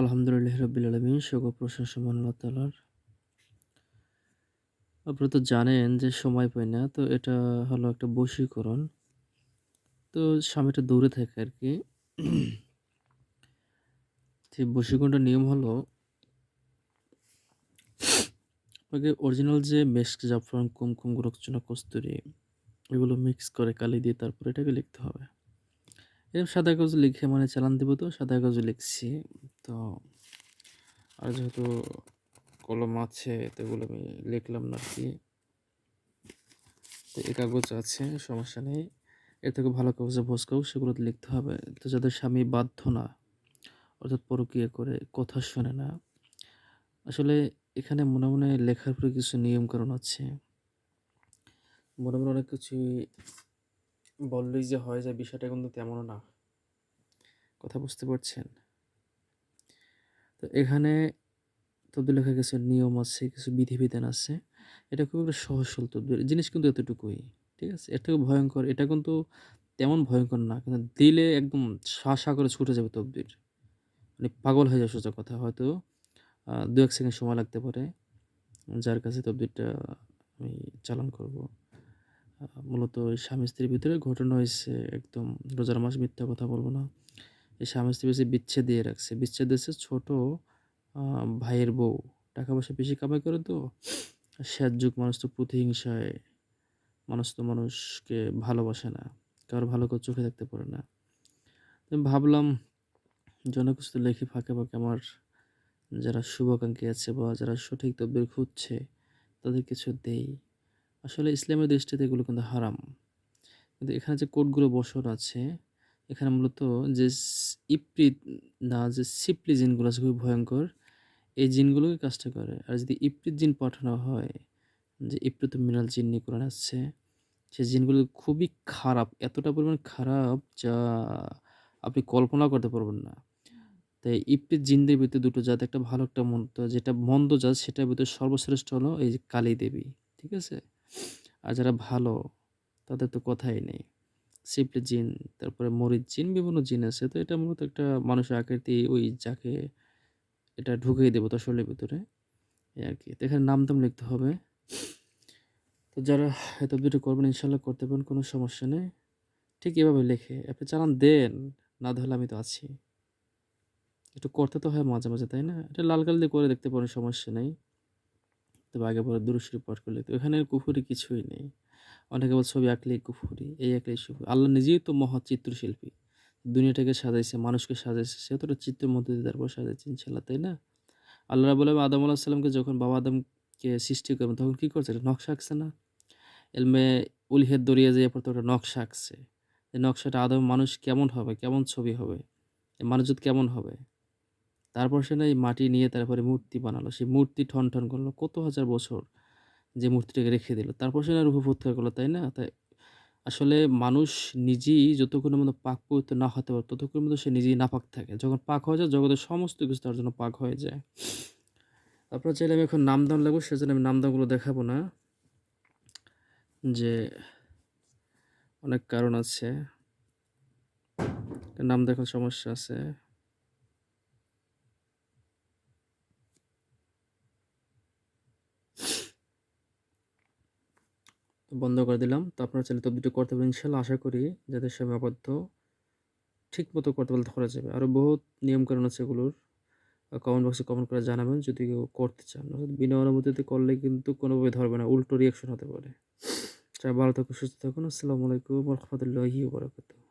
আলহামদুলিল্লাহ রাব্বিল আলামিন। সকল প্রশংসা আল্লাহ তাআলার। আপনারা তো জানেন যে সময় পাই না। তো এটা হলো একটা বশীকরণ। তো স্বামীটা দূরে থাকে আর কি সেই বশীকরণটার নিয়ম হলো আপনাকে অরিজিনাল যে মেস্ক, জাফরান, কুমকুম, গোরকচুনা, কস্তুরী এগুলো মিক্স করে কালি দিয়ে তারপর এটাকে লিখতে হবে। এরকম সাদা কাগজ লিখে মানে চালান দিব তো সাদা কাগজ লিখছি। তো আর যেহেতু কলম আছে তো এগুলো আমি লিখলাম না আরকি। তো এ কাগজ আছে সমস্যা নেই। এর থেকে ভালো কাগজে ভোজ কাগজ সেগুলোতে লিখতে হবে। তো যাদের স্বামী বাধ্য না, অর্থাৎ পরকীয়া করে, কথা শোনে না। আসলে এখানে মনে, মনে লেখার পরে কিছু নিয়মকানুন আছে। মনে, মনে অনেক কিছুই বললেই যে হয়ে যায় বিষয়টা কিন্তু তেমনও না। কথা বুঝতে পারছেন? তো এখানে তদবির লেখার কিছু নিয়ম আছে, কিছু বিধিবিধান আছে। এটা খুব একটা সহজ সরল তদবির। জিনিস কিন্তু এতটুকুই। ঠিক আছে? এর থেকে ভয়ংকর এটা কিন্তু তেমন ভয়ঙ্কর না। কিন্তু দিলে একদম সা করে ছুটে যাবে তদবির। মানে পাগল হয়ে যাওয়া সোজা কথা। হয়তো দু ২-১ সেকেন্ড সময় লাগতে পারে। যার কাছে তদবিরটা আমি চালান করব। মূলত এই স্বামী-স্ত্রীর ভিতরে ঘটনা হয়েছে একদম রোজার মাস মিথ্যা কথা বলব না। এই স্বামী-স্ত্রী বেশি বিচ্ছেদ দিয়ে রাখছে। বিচ্ছেদ হইছে ছোট ভাইয়ের বউ। টাকা-পয়সা বেশি কামাই করে তো। শেষ যুগ মানুষ তো প্রতিহিংসায় মানুষ তো মানুষকে ভালোবাসে না। কারোর ভালো করে চোখে দেখতে পারে না। ভাবলাম যে কিছু লেখি ফাঁকে, ফাঁকে আমার যারা শুভাকাঙ্ক্ষী আছে বা যারা সঠিক তদবির খুঁজছে তাদের কিছু দেই। আসলে ইসলামের দৃষ্টিতে এগুলো কিন্তু হারাম। কিন্তু এখানে যে কোডগুলো বসর আছে, এখানে মূলত যে স ইপরিত না যে সিপলি জিনগুলো আছে খুবই ভয়ঙ্কর এই জিনগুলোই কাজটা করে। আর যদি ইপরিত জিন পাঠানো হয়, যে ইপরিত মিনাল জিন্নি কোরআনে আসছে সেই জিনগুলো খুবই খারাপ। এতটা পরিমাণ খারাপ যা আপনি কল্পনাও করতে পারবেন না। তাই ইপরিত জিনদের ভিতরে দুটো জাত, একটা ভালো একটা মন্দ। যেটা মন্দ জাত সেটার ভিতরে সর্বশ্রেষ্ঠ হলো এই যে কালী দেবী। ঠিক আছে? আর যারা ভালো তাদের তো কথাই নেই। সিপলি জিন, তারপরে মরিচ জিন, বিভিন্ন জিন আছে। তো এটা মূলত একটা মানুষের আকৃতি ওই যাকে এটা ঢুকিয়ে দেবো তার শরীরের ভিতরে। এই আরকি। তো এখানে নাম-টাম লিখতে হবে। তো যারা এই তদবিরটা করবেন ইনশাল্লাহ করতে পারবেন কোনো সমস্যা নেই। ঠিক এভাবে লেখে আপনি চালান দেন, না ধরলে আমি তো আছি। একটু করতে তো হয় মাঝে, মাঝে তাই না? এটা লাল কালি দিয়ে করে দেখতে পারেন সমস্যা নেই। তবে আগে পরে দুরূদ শরীফ পাঠ করলে তো এখানে কুফুরি কিছুই নেই। অনেকে বলে ছবি আঁকলেই কুফুরি এই আঁকলেই সুফরি। আল্লাহ নিজেই তো মহা চিত্রশিল্পী। দুনিয়াটাকে সাজাইছে, মানুষকে সাজাইছে। সে তো চিত্রের মধ্যে দিয়ে তারপর সাজাইছে ইনশাআল্লাহ, তাই না? আল্লাহ আলামিন আদম আলাইহিস সাল্লামকে যখন বাবা আদমকে সৃষ্টি করবেন তখন কী করছে? নকশা আঁকছে না? এলমে উলহিয়াত দরিয়া যেয়ে পরে তো একটা নকশা আঁকছে। এই নকশাটা আদম মানুষ কেমন হবে? কেমন ছবি হবে? মানুষজাত কেমন হবে? তারপর সে না এই মাটি নিয়ে তারপরে মূর্তি বানালো। সেই মূর্তি ঠন, ঠন করল কত হাজার বছর যে মূর্তিটাকে রেখে দিল। তারপর সে না ফুৎকার করল, তাই না? তাই আসলে মানুষ নিজেই যতক্ষণের মতো পাক পবিত্র না হতে পারে ততক্ষণের মতো সে নিজেই নাপাক থাকে। যখন পাক হয়ে যায় জগতের সমস্ত কিছু তার জন্য পাক হয়ে যায়। আপনারা চাইলে আমি এখন নাম-দাম লিখব সেজন্য আমি নাম-দামগুলো দেখাবো না। যে অনেক কারণ আছে। নাম দেখার সমস্যা আছে। বন্ধ করে দিলাম। তো আপনারা চাইলে তদবিরটা করতে পারেন ইনশাল্লাহ আশা করি যাদের স্বামী আবদ্ধ ঠিকমতো করতে পারলে করা যাবে। আরও বহুত নিয়মকানুন আছে এগুলোর। কমেন্ট বক্সে কমেন্ট করে জানাবেন যদি কেউ করতে চান। বিনা অনুমতিতে করলে কিন্তু কোনোভাবে ধরবে না। উল্টো রিয়াকশন হতে পারে। চাই ভালো থাকুন, সুস্থ থাকুন। আসসালামু আলাইকুম রহমতুল্লাহ বারাকাতুহু।